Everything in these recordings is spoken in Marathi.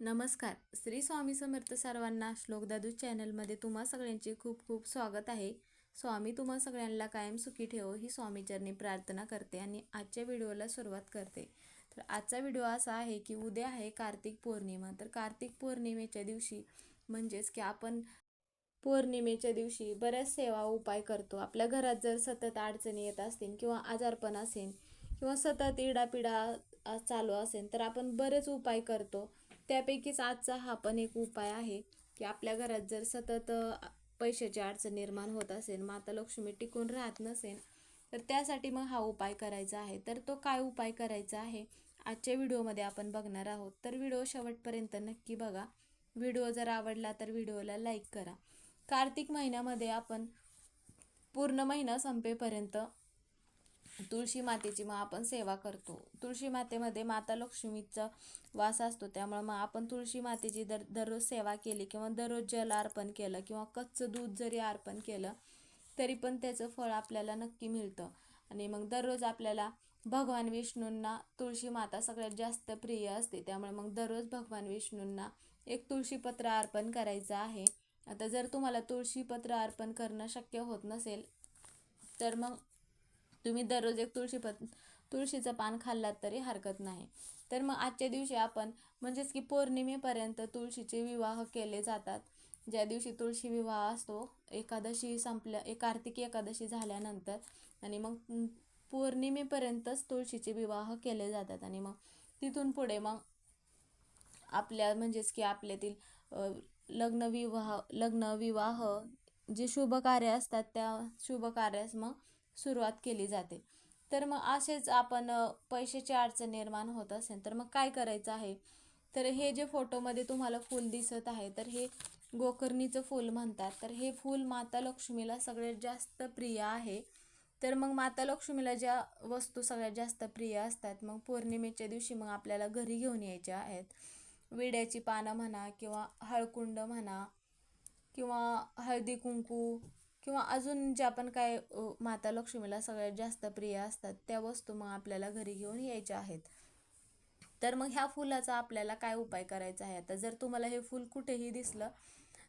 नमस्कार. श्री स्वामी समर्थ सर्वांना श्लोकदादू चॅनलमध्ये तुम्हा सगळ्यांचे खूप खूप स्वागत आहे. स्वामी तुम्हा सगळ्यांना कायम सुखी ठेवो ही स्वामीचरणी प्रार्थना करते आणि आजच्या व्हिडिओला सुरुवात करते. तर आजचा व्हिडिओ असा आहे की उद्या आहे कार्तिक पौर्णिमा. तर कार्तिक पौर्णिमेच्या दिवशी म्हणजेच की आपण पौर्णिमेच्या दिवशी बऱ्याच सेवा उपाय करतो. आपल्या घरात जर सतत अडचणी येत असतील किंवा आजारपण असेल किंवा सतत इडापिडा चालू असेल तर आपण बरेच उपाय करतो. त्यापैकीच आजचा हा पण एक उपाय आहे की आपल्या घरात जर सतत पैशाची अडचण निर्माण होत असेल माता लक्ष्मी टिकून राहत नसेल तर त्यासाठी मग हा उपाय करायचा आहे. तर तो काय उपाय करायचा आहे आजच्या व्हिडिओमध्ये आपण बघणार आहोत. तर व्हिडिओ शेवटपर्यंत नक्की बघा. व्हिडिओ जर आवडला तर व्हिडिओला लाईक करा. कार्तिक महिन्यामध्ये आपण पूर्ण महिना संपेपर्यंत तुळशी मातेची मग आपण सेवा करतो. तुळशी मातेमध्ये माता लक्ष्मीचा वास असतो. त्यामुळे मग आपण तुळशी मातेची दर दररोज सेवा केली किंवा दररोज जल अर्पण केलं किंवा कच्चं दूध जरी अर्पण केलं तरी पण त्याचं फळ आपल्याला नक्की मिळतं. आणि मग दररोज आपल्याला भगवान विष्णूंना तुळशी माता सगळ्यात जास्त प्रिय असते. त्यामुळे मग दररोज भगवान विष्णूंना एक तुळशीपत्र अर्पण करायचं आहे. आता जर तुम्हाला तुळशीपत्र अर्पण करणं शक्य होत नसेल तर मग तुम्ही दररोज एक तुळशी पत तुळशीचं पान खाल्लात तरी हरकत नाही. तर मग आजच्या दिवशी आपण म्हणजेच की पौर्णिमेपर्यंत तुळशीचे विवाह केले जातात. ज्या दिवशी तुळशी विवाह असतो एकादशी संपल्या एक कार्तिकी एकादशी झाल्यानंतर आणि मग पौर्णिमेपर्यंतच तुळशीचे विवाह केले जातात. आणि मग तिथून पुढे मग आपल्या म्हणजेच की आपल्यातील लग्न विवाह लग्न विवाह जे शुभ कार्य असतात त्या शुभ कार्यास मग सुरुवात केली जाते. तर मग असेच आपण पैशाची अडचण निर्माण होत असेल तर मग काय करायचं आहे? तर हे जे फोटोमध्ये तुम्हाला फूल दिसत आहे तर हे गोकर्णीचं फूल म्हणतात. तर हे फूल माता लक्ष्मीला सगळ्यात जास्त प्रिय आहे. तर मग माता लक्ष्मीला ज्या वस्तू सगळ्यात जास्त प्रिय असतात मग पौर्णिमेच्या दिवशी मग आपल्याला घरी घेऊन यायच्या आहेत. विड्याची पानं म्हणा किंवा हळकुंड म्हणा किंवा हळदी कुंकू किंवा अजून ज्या पण काय माता लक्ष्मीला सगळ्यात जास्त प्रिय असतात त्या वस्तू मग आपल्याला घरी घेऊन यायच्या आहेत. तर मग ह्या फुलाचा आपल्याला काय उपाय करायचा आहे? आता जर तुम्हाला हे फूल कुठेही दिसलं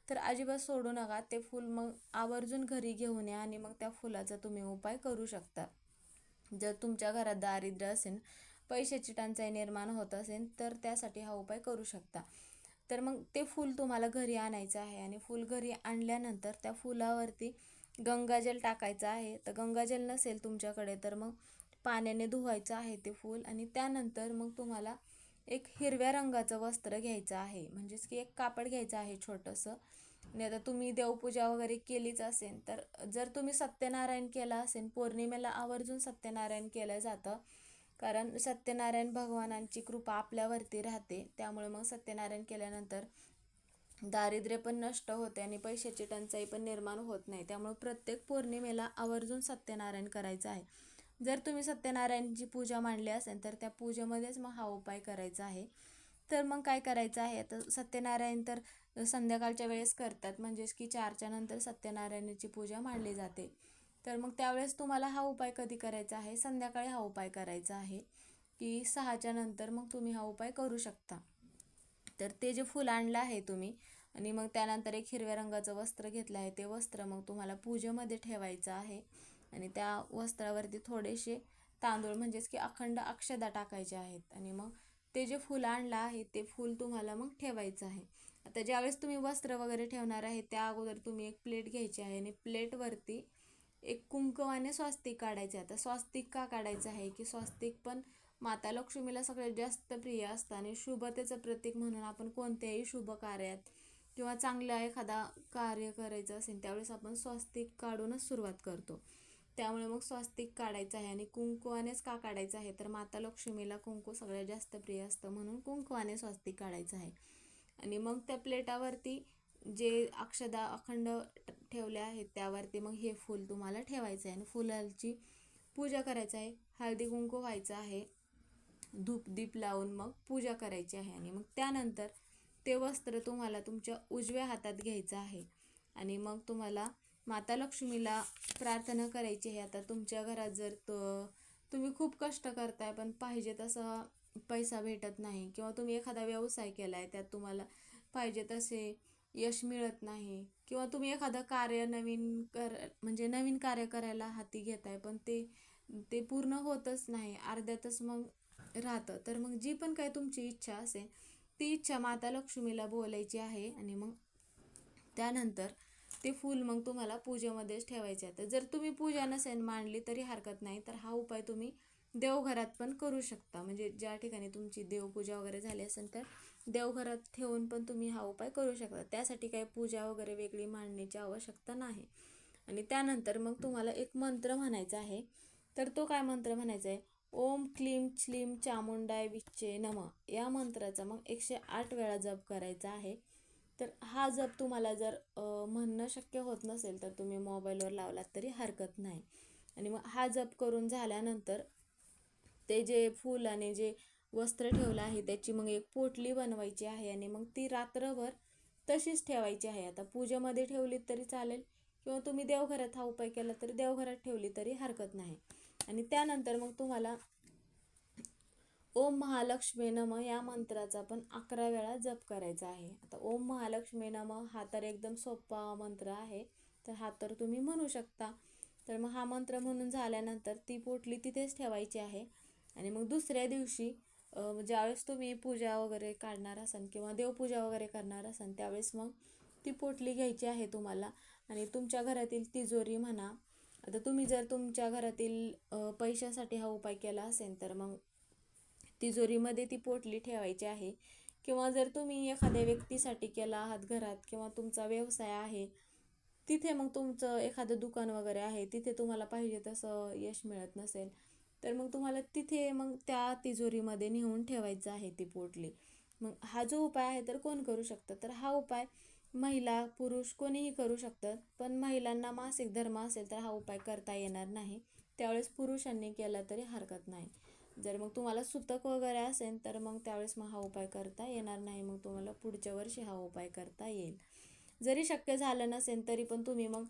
तर अजिबात सोडू नका. ते फूल मग आवर्जून घरी घेऊन या आणि मग त्या फुलाचा तुम्ही उपाय करू शकता. जर तुमच्या घरात दारिद्र्य असेल पैशाची टंचाई निर्माण होत असेल तर त्यासाठी हा उपाय करू शकता. तर मग ते फूल तुम्हाला घरी आणायचं आहे आणि फूल घरी आणल्यानंतर त्या फुलावरती गंगाजल टाकायचं आहे. तर गंगाजल नसेल तुमच्याकडे तर मग पाण्याने धुवायचं आहे ते फूल आणि त्यानंतर मग तुम्हाला एक हिरव्या रंगाचं वस्त्र घ्यायचं आहे. म्हणजेच की एक कापड घ्यायचं आहे छोटंसं. आणि आता तुम्ही देवपूजा वगैरे केलीच असेल तर जर तुम्ही सत्यनारायण केला असेल पौर्णिमेला आवर्जून सत्यनारायण केलं जातं कारण सत्यनारायण भगवानांची कृपा आपल्यावरती राहते. त्यामुळे मग सत्यनारायण केल्यानंतर दारिद्र्य पण नष्ट होते आणि पैशाची टंचाई पण निर्माण होत नाही. त्यामुळे प्रत्येक पौर्णिमेला आवर्जून सत्यनारायण करायचं आहे. जर तुम्ही सत्यनारायणची पूजा मांडली असेल तर त्या पूजेमध्येच मग हा उपाय करायचा आहे. तर मग काय करायचं आहे? तर सत्यनारायण तर संध्याकाळच्या वेळेस करतात. म्हणजेच की चारच्या नंतर सत्यनारायणाची पूजा मांडली जाते. तर मग त्यावेळेस तुम्हाला हा उपाय कधी करायचा आहे? संध्याकाळी हा उपाय करायचा आहे की सहाच्या नंतर मग तुम्ही हा उपाय करू शकता. तर ते जे फुल आणलं आहे तुम्ही आणि मग त्यानंतर एक हिरव्या रंगाचं वस्त्र घेतलं आहे ते वस्त्र मग तुम्हाला पूजेमध्ये ठेवायचं आहे आणि त्या वस्त्रावरती थोडेसे तांदूळ म्हणजेच की अखंड अक्षदा टाकायचे आहेत आणि मग ते जे फूल आणलं आहे ते फूल तुम्हाला मग ठेवायचं आहे. आता ज्यावेळेस तुम्ही वस्त्र वगैरे ठेवणार आहे त्या अगोदर तुम्ही एक प्लेट घ्यायची आहे आणि प्लेटवरती एक कुंकवाने स्वास्तिक काढायचे. आता स्वास्तिक का काढायचं आहे? की स्वास्तिक पण माता लक्ष्मीला सगळ्यात जास्त प्रिय असतं आणि शुभतेचं प्रतीक म्हणून आपण कोणत्याही शुभ कार्यात किंवा चांगलं एखादा कार्य करायचं असेल त्यावेळेस आपण स्वास्तिक काढूनच सुरुवात करतो. त्यामुळे मग स्वास्तिक काढायचं आहे आणि कुंकवानेच का काढायचं आहे? तर माता लक्ष्मीला कुंकू सगळ्यात जास्त प्रिय असतं म्हणून कुंकवाने स्वास्तिक काढायचं आहे. आणि मग त्या प्लेटावरती जे अक्षदा अखंड ठेवले आहेत त्यावरती मग हे फूल तुम्हाला ठेवायचं आहे. आणि फुलाची पूजा करायचं आहे. हळदी कुंकू व्हायचं आहे. धूप दीप लावून मग पूजा करायची आहे. आणि मग त्यानंतर ते वस्त्र तुम्हाला तुमच्या उजव्या हातात घ्यायचं आहे. आणि मग तुम्हाला माता लक्ष्मीला प्रार्थना करायची आहे. आता तुमच्या घरात जर तो तुम्ही खूप कष्ट करताय पण पाहिजे तसा पैसा भेटत नाही. किंवा तुम्ही एखादा व्यवसाय केला आहे त्यात तुम्हाला पाहिजे तसे यश मिळत नाही. किंवा तुम्ही एखादं कार्य नवीन कर म्हणजे नवीन कार्य करायला हाती घेताय पण ते ते पूर्ण होतच नाही. अर्ध्यातच मग राहतं. तर मग जी पण काय तुमची इच्छा असेल ती इच्छा माता लक्ष्मीला बोलायची आहे आणि मग त्यानंतर ते फूल मग तुम्हाला पूजेमध्येच ठेवायचे. आहे तर जर तुम्ही पूजा नसेल मांडली तरी हरकत नाही. तर हा उपाय तुम्ही देवघरात पण करू शकता. म्हणजे ज्या ठिकाणी तुमची देवपूजा वगैरे झाली असेल तर देवघरात ठेवून पण तुम्ही हा उपाय करू शकता. त्यासाठी काही पूजा वगैरे वेगळी मांडण्याची आवश्यकता नाही. आणि त्यानंतर मग तुम्हाला एक मंत्र म्हणायचा आहे. तर तो काय मंत्र म्हणायचा आहे? ओम क्लीम श्लीम चामुंडाय विच्चे नम. या मंत्राचा मग एकशे आठ वेळा जप करायचा आहे. तर हा जप तुम्हाला जर म्हणणं शक्य होत नसेल तर तुम्ही मोबाईलवर लावलात तरी हरकत नाही. आणि मग हा जप करून झाल्यानंतर ते जे फूल आणि जे वस्त्र ठेवलं आहे. त्याची मग एक पोटली बनवायची आहे आणि मग ती रात्रभर तशीच ठेवायची आहे. आता पूजेमध्ये ठेवली तरी चालेल किंवा तुम्ही देवघरात हा उपाय केला तरी देवघरात ठेवली तरी हरकत नाही. आणि त्यानंतर मग तुम्हाला ओम महालक्ष्मी नम या मंत्राचा पण अकरा वेळा जप करायचा आहे. आता ओम महालक्ष्मी नम हा तर एकदम सोपा मंत्र आहे. तर हा तर तुम्ही म्हणू शकता. तर मग हा मंत्र म्हणून झाल्यानंतर ती पोटली तिथेच ठेवायची आहे. आणि मग दुसऱ्या दिवशी म्हणजे ज्यावेळेस तुम्ही पूजा वगैरे काढणार असाल किंवा देवपूजा वगैरे करणार असाल त्यावेळेस मग ती पोटली घ्यायची आहे तुम्हाला. आणि तुमच्या घरातील तिजोरी म्हणा आता तुम्ही जर तुमच्या घरातील पैशासाठी हा उपाय केला असेल तर मग तिजोरीमध्ये ती पोटली ठेवायची आहे. किंवा जर तुम्ही एखाद्या व्यक्तीसाठी केला आहात घरात किंवा तुमचा व्यवसाय आहे तिथे मग तुमचं एखादं दुकान वगैरे आहे तिथे तुम्हाला पाहिजे तसं यश मिळत नसेल. तर मग तुम्हाला तिथे मग त्या तिजोरीमध्ये नेऊन ठेवायचं आहे ती पोटली. मग हा जो उपाय आहे तर कोण करू शकतं? तर हा उपाय महिला पुरुष कोणीही करू शकतात पण महिलांना मासिक धर्म असेल तर हा उपाय करता येणार नाही. त्यावेळेस पुरुषांनी केला तरी हरकत नाही. जर मग तुम्हाला सुतक वगैरे असेल तर मग त्यावेळेस मग हा उपाय करता येणार नाही. मग तुम्हाला पुढच्या वर्षी हा उपाय करता येईल. जरी शक्य झालं नसेल तरी पण तुम्ही मग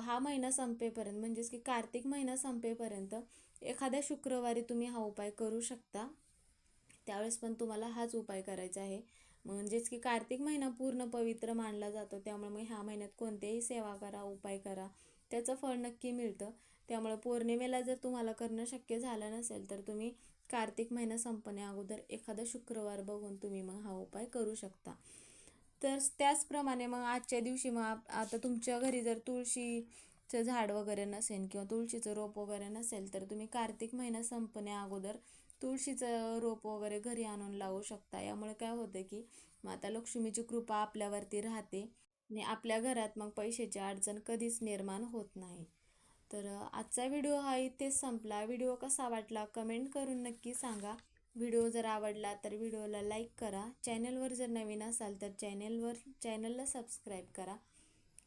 हा महिना संपेपर्यंत म्हणजेच की कार्तिक महिना संपेपर्यंत एखाद्या शुक्रवारी तुम्ही हा उपाय करू शकता. त्यावेळेस पण तुम्हाला हाच उपाय करायचा आहे. म्हणजेच की कार्तिक महिना पूर्ण पवित्र मानला जातो. त्यामुळे मग ह्या महिन्यात कोणतेही सेवा करा उपाय करा. त्याचं फळ नक्की मिळतं. त्यामुळे पौर्णिमेला जर तुम्हाला करणं शक्य झालं नसेल तर तुम्ही कार्तिक महिना संपण्या अगोदर एखादा शुक्रवार बघून तुम्ही मग हा उपाय करू शकता. तर त्याचप्रमाणे मग आजच्या दिवशी मग आता तुमच्या घरी जर तुळशी चं झाड वगैरे नसेल किंवा तुळशीचं रोप वगैरे नसेल तर तुम्ही कार्तिक महिना संपण्या अगोदर तुळशीचं रोप वगैरे घरी आणून लावू शकता. यामुळे काय होतं की माता लक्ष्मीची कृपा आपल्यावरती राहते आणि आपल्या घरात मग पैशाची अडचण कधीच निर्माण होत नाही. तर आजचा व्हिडिओ हा इथेच संपला. व्हिडिओ कसा वाटला कमेंट करून नक्की सांगा. व्हिडिओ जर आवडला तर व्हिडिओला लाईक करा. चॅनलवर जर नवीन असाल तर चॅनलवर चॅनलला सबस्क्राईब करा.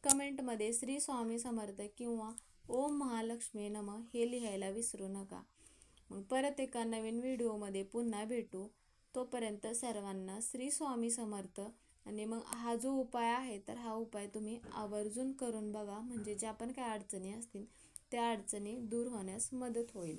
कमेंटमध्ये श्री स्वामी समर्थ किंवा ओम महालक्ष्मी नम हे लिहायला विसरू नका. मग परत एका नवीन व्हिडिओमध्ये पुन्हा भेटू. तोपर्यंत सर्वांना श्री स्वामी समर्थ. आणि मग हा जो उपाय आहे तर हा उपाय तुम्ही आवर्जून करून बघा. म्हणजे ज्या पण काय अडचणी असतील त्या अडचणी दूर होण्यास मदत होईल.